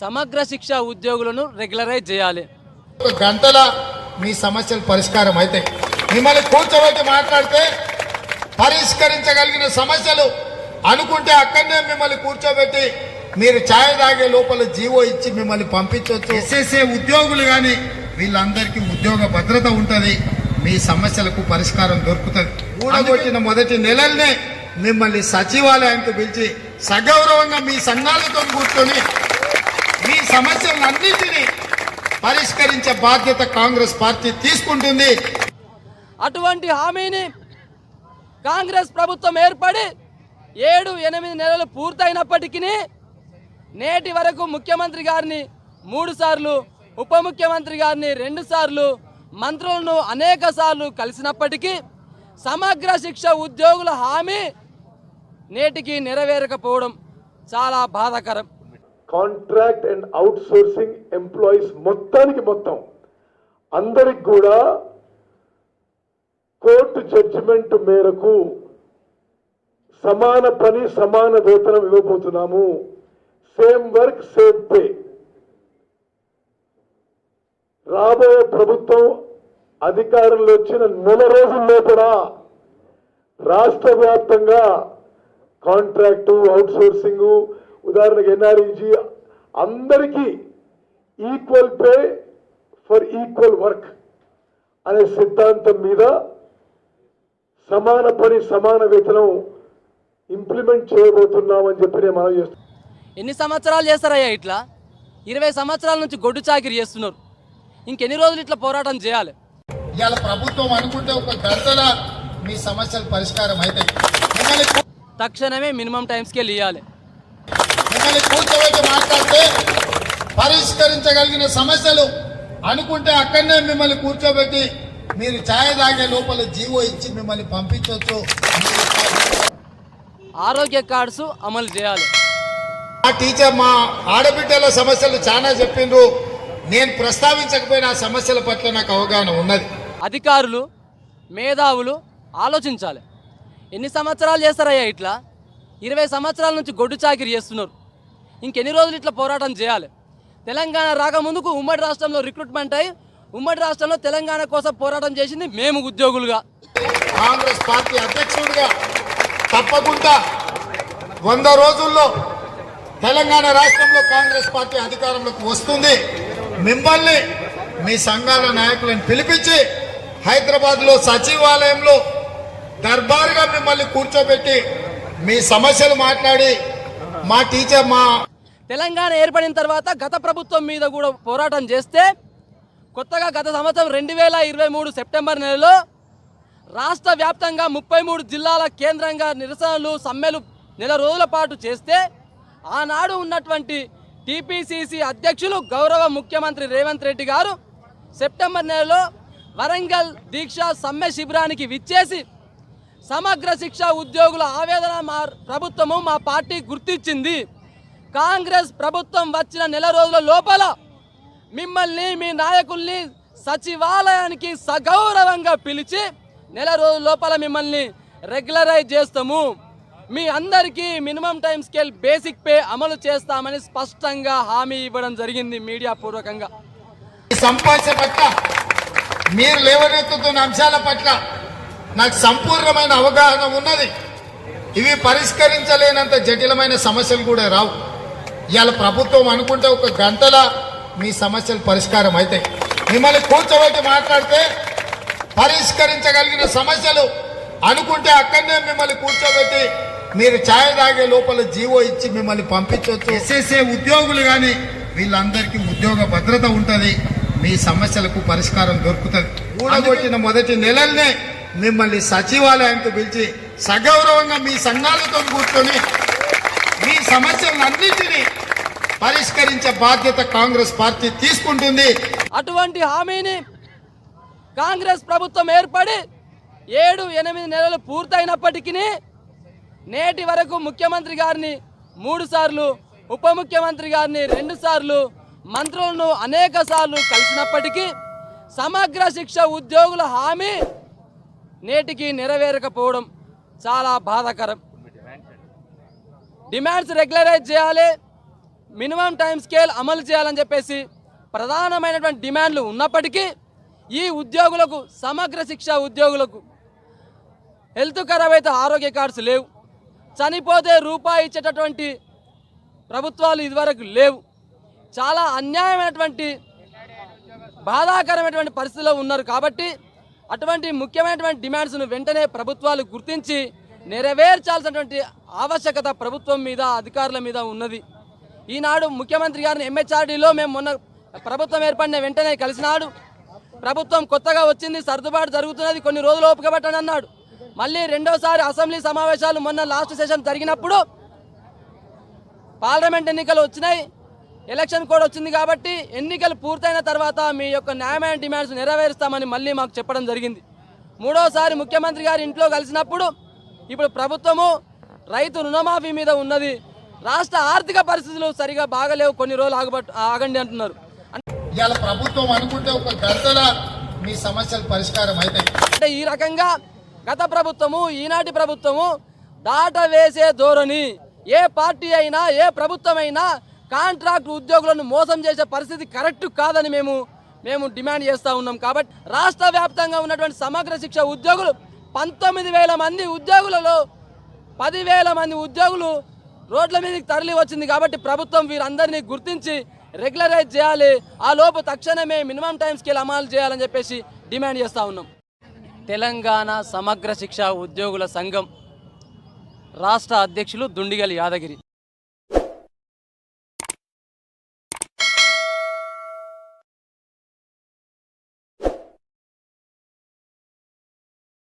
సమగ్ర శిక్ష ఉద్యోగులను రెగ్యులరైజ్ చేయాలి. ఒక గంటల మీ సమస్యలు పరిష్కారం అవుతాయి మిమ్మల్ని కూర్చోబెట్టి మాట్లాడితే పరిష్కరించగలిగిన సమస్యలు అనుకుంటే అక్కడనే మిమ్మల్ని కూర్చోబెట్టి మీరు ఛాయ్ తాగే లోపల జీవో ఇచ్చి మిమ్మల్ని పంపించవచ్చు ఎస్ఎస్ఏ ఉద్యోగులు కానీ వీళ్ళందరికీ ఉద్యోగ భద్రత ఉంటుంది. మీ సమస్యలకు పరిష్కారం దొరుకుతుంది. ఊడగొట్టిన మొదటి నెలల్నే మిమ్మల్ని సచివాలయానికి పిలిచి సగౌరవంగా మీ సంఘాలతో కూర్చొని సమస్యలన్నింటినీ పరిష్కరించే బాధ్యత కాంగ్రెస్ పార్టీ తీసుకుంటుంది. అటువంటి హామీని కాంగ్రెస్ ప్రభుత్వం ఏర్పడి ఏడు ఎనిమిది నెలలు పూర్తయినప్పటికీ నేటి వరకు ముఖ్యమంత్రి గారిని మూడు సార్లు ఉప ముఖ్యమంత్రి గారిని రెండు సార్లు మంత్రులను అనేక సార్లు కలిసినప్పటికీ సమగ్ర శిక్ష ఉద్యోగుల హామీ నేటికి నెరవేరకపోవడం చాలా బాధాకరం. Contract and outsourcing employees మొత్తానికి మొత్తం. అందరికి కూడా కోర్టు జడ్జిమెంట్ మేరకు సమాన పని సమాన వేతనం ఇవ్వబోతున్నాము. సేమ్ వర్క్ సేమ్ పే రాబోయే ప్రభుత్వం అధికారంలో వచ్చిన నెల రోజుల్లో కూడా రాష్ట్ర వ్యాప్తంగా కాంట్రాక్టు అవుట్సోర్సింగు ఉదాహరణకు ఎన్ఆర్ఈజీ అందరికీ equal pay for equal work అనే సిద్ధాంతం మీద సమాన పని సమాన వేతనం ఇంప్లిమెంట్ చేయబోతున్నామని చెప్పి నేను మనం చేస్తున్నాను ఎన్ని సంవత్సరాలు చేస్తారయ్యా ఇట్లా? ఇరవై సంవత్సరాల నుంచి గొడ్డు చాకిరి చేస్తున్నారు. ఇంకెన్ని రోజులు ఇట్లా పోరాటం చేయాలి? ఇవాళ ప్రభుత్వం అనుకుంటే ఒక గంటల మీ సమస్యలు పరిష్కారం కూ- తక్షణమే మినిమం టైం స్కేల్ ఇవ్వాలి మిమ్మల్ని కూర్చోబెట్టి మాట్లాడితే పరిష్కరించగలిగిన సమస్యలు అనుకుంటే అక్కడనే మిమ్మల్ని కూర్చోబెట్టి మీరు ఛాయ్ తాగే లోపల జీవో ఇచ్చి మిమ్మల్ని పంపించవచ్చు ఆరోగ్య కార్డ్స్ అమలు చేయాలి. మా టీచర్ మా ఆడబిడ్డల సమస్యలు చాలా చెప్పిండ్రు. నేను ప్రస్తావించకపోయిన ఆ సమస్యల పట్ల నాకు అవగాహన ఉన్నది. అధికారులు మేధావులు ఆలోచించాలి. ఎన్ని సంవత్సరాలు చేస్తారయ్యా ఇట్లా? ఇరవై సంవత్సరాల నుంచి గొడ్డు చాకిరి చేస్తున్నారు. ఇంకెన్ని రోజులు ఇట్లా పోరాటం చేయాలి? తెలంగాణ రాకముందుకు ఉమ్మడి రాష్ట్రంలో రిక్రూట్మెంట్ అయ్యి ఉమ్మడి రాష్ట్రంలో తెలంగాణ కోసం పోరాటం చేసింది మేము ఉద్యోగులుగా. కాంగ్రెస్ పార్టీ అధ్యక్షుడిగా తప్పకుండా వంద రోజుల్లో తెలంగాణ రాష్ట్రంలో కాంగ్రెస్ పార్టీ అధికారంలోకి వస్తుంది. మిమ్మల్ని మీ సంఘాల నాయకులను పిలిపించి హైదరాబాద్లో సచివాలయంలో దర్బారుగా మిమ్మల్ని కూర్చోబెట్టి మీ సమస్యలు మాట్లాడి మా టీచర్ మా తెలంగాణ ఏర్పడిన తర్వాత గత ప్రభుత్వం మీద కూడా పోరాటం చేస్తే కొత్తగా గత సంవత్సరం రెండు వేల ఇరవై మూడు సెప్టెంబర్ నెలలో రాష్ట్ర వ్యాప్తంగా ముప్పై మూడు జిల్లాల కేంద్రంగా నిరసనలు సమ్మెలు నెల రోజుల పాటు చేస్తే ఆనాడు ఉన్నటువంటి టీపీసీసీ అధ్యక్షులు గౌరవ ముఖ్యమంత్రి రేవంత్ రెడ్డి గారు సెప్టెంబర్ నెలలో వరంగల్ దీక్ష సమ్మె శిబిరానికి విచ్చేసి సమగ్ర శిక్ష ఉద్యోగుల ఆవేదన మా ప్రభుత్వము మా పార్టీ గుర్తించింది. కాంగ్రెస్ ప్రభుత్వం వచ్చిన నెల రోజుల లోపల మిమ్మల్ని మీ నాయకుల్ని సచివాలయానికి సగౌరవంగా పిలిచి నెల రోజుల లోపల మిమ్మల్ని రెగ్యులరైజ్ చేస్తాము. మీ అందరికీ minimum time scale basic pay అమలు చేస్తామని స్పష్టంగా హామీ ఇవ్వడం జరిగింది మీడియా పూర్వకంగా. సంపాష పట్ల మీరు లేవనెత్తుతున్న అంశాల పట్ల నాకు సంపూర్ణమైన అవగాహన ఉన్నది. ఇవి పరిష్కరించలేనంత జటిలమైన సమస్యలు కూడా రావు. ఇవాళ ప్రభుత్వం అనుకుంటే ఒక గంటల మీ సమస్యలు పరిష్కారం అవుతాయి మిమ్మల్ని కూర్చోబెట్టి మాట్లాడితే పరిష్కరించగలిగిన సమస్యలు అనుకుంటే అక్కడనే మిమ్మల్ని కూర్చోబెట్టి మీరు ఛాయ్ తాగే లోపల జీవో ఇచ్చి మిమ్మల్ని పంపించవచ్చు ఎస్ఎస్ఏ ఉద్యోగులు కానీ వీళ్ళందరికీ ఉద్యోగ భద్రత ఉంటుంది. మీ సమస్యలకు పరిష్కారం దొరుకుతుంది. ఊడగొట్టిన మొదటి నెలల్నే మిమ్మల్ని సచివాలయానికి పిలిచి సగౌరవంగా మీ సంఘాలతో కూర్చొని మీ సమస్యలన్నింటినీ పరిష్కరించే బాధ్యత కాంగ్రెస్ పార్టీ తీసుకుంటుంది. అటువంటి హామీని కాంగ్రెస్ ప్రభుత్వం ఏర్పడి ఏడు ఎనిమిది నెలలు పూర్తయినప్పటికీ నేటి వరకు ముఖ్యమంత్రి గారిని మూడు సార్లు ఉప ముఖ్యమంత్రి గారిని రెండు సార్లు మంత్రులను అనేక సార్లు కలిసినప్పటికీ సమగ్ర శిక్ష ఉద్యోగుల హామీ నేటికి నెరవేరకపోవడం చాలా బాధాకరం. డిమాండ్స్ రెగ్యులరైజ్ చేయాలి మినిమం టైం స్కేల్ అమలు చేయాలని చెప్పేసి ప్రధానమైనటువంటి డిమాండ్లు ఉన్నప్పటికీ ఈ ఉద్యోగులకు సమగ్ర శిక్ష ఉద్యోగులకు హెల్త్ ఖరాబ్ అయితే ఆరోగ్య కార్డ్స్ లేవు. చనిపోతే రూపాయి ఇచ్చేటటువంటి ప్రభుత్వాలు ఇదివరకు లేవు. చాలా అన్యాయమైనటువంటి బాధాకరమైనటువంటి పరిస్థితిలో ఉన్నారు కాబట్టి అటువంటి ముఖ్యమైనటువంటి డిమాండ్స్ను వెంటనే ప్రభుత్వాలు గుర్తించి నెరవేర్చాల్సినటువంటి ఆవశ్యకత ప్రభుత్వం మీద అధికారుల మీద ఉన్నది. ఈనాడు ముఖ్యమంత్రి గారిని ఎంహెచ్ఆర్డీలో మేము మొన్న ప్రభుత్వం ఏర్పడిన వెంటనే కలిసినాడు. ప్రభుత్వం కొత్తగా వచ్చింది సర్దుబాటు జరుగుతున్నది కొన్ని రోజులు ఓపిక అన్నాడు. మళ్ళీ రెండోసారి అసెంబ్లీ సమావేశాలు మొన్న లాస్ట్ సెషన్ జరిగినప్పుడు పార్లమెంట్ ఎన్నికలు వచ్చినాయి. ఎలక్షన్ కోడ్ వచ్చింది కాబట్టి ఎన్నికలు పూర్తయిన తర్వాత మీ యొక్క న్యాయమైన డిమాండ్స్ నెరవేరుస్తామని మళ్ళీ మాకు చెప్పడం జరిగింది. మూడోసారి ముఖ్యమంత్రి గారి ఇంట్లో కలిసినప్పుడు ఇప్పుడు ప్రభుత్వము రైతు రుణమాఫీ మీద ఉన్నది. రాష్ట్ర ఆర్థిక పరిస్థితులు సరిగా బాగలేవు కొన్ని రోజులు ఆగబట్ ఆగండి అంటున్నారు. ఇవాళ ప్రభుత్వం అనుకుంటే ఒక గంటల మీ సమస్యలు పరిష్కారం అవుతాయి. అంటే ఈ రకంగా గత ప్రభుత్వము ఈనాటి ప్రభుత్వము దాట వేసే ధోరణి. ఏ పార్టీ అయినా ఏ ప్రభుత్వం అయినా కాంట్రాక్ట్ ఉద్యోగులను మోసం చేసే పరిస్థితి కరెక్ట్ కాదని మేము మేము డిమాండ్ చేస్తూ ఉన్నాం. కాబట్టి రాష్ట్ర వ్యాప్తంగా ఉన్నటువంటి సమగ్ర శిక్ష ఉద్యోగులు పంతొమ్మిది వేల మంది ఉద్యోగులలో పదివేల మంది ఉద్యోగులు రోడ్ల మీదకి తరలి వచ్చింది కాబట్టి ప్రభుత్వం వీరందరినీ గుర్తించి రెగ్యులరైజ్ చేయాలి. ఆ లోపు తక్షణమే మినిమం టైం స్కేల్ అమలు చేయాలని చెప్పేసి డిమాండ్ చేస్తూ ఉన్నాం. తెలంగాణ సమగ్ర శిక్ష ఉద్యోగుల సంఘం రాష్ట్ర అధ్యక్షులు దుండిగల్ యాదగిరి.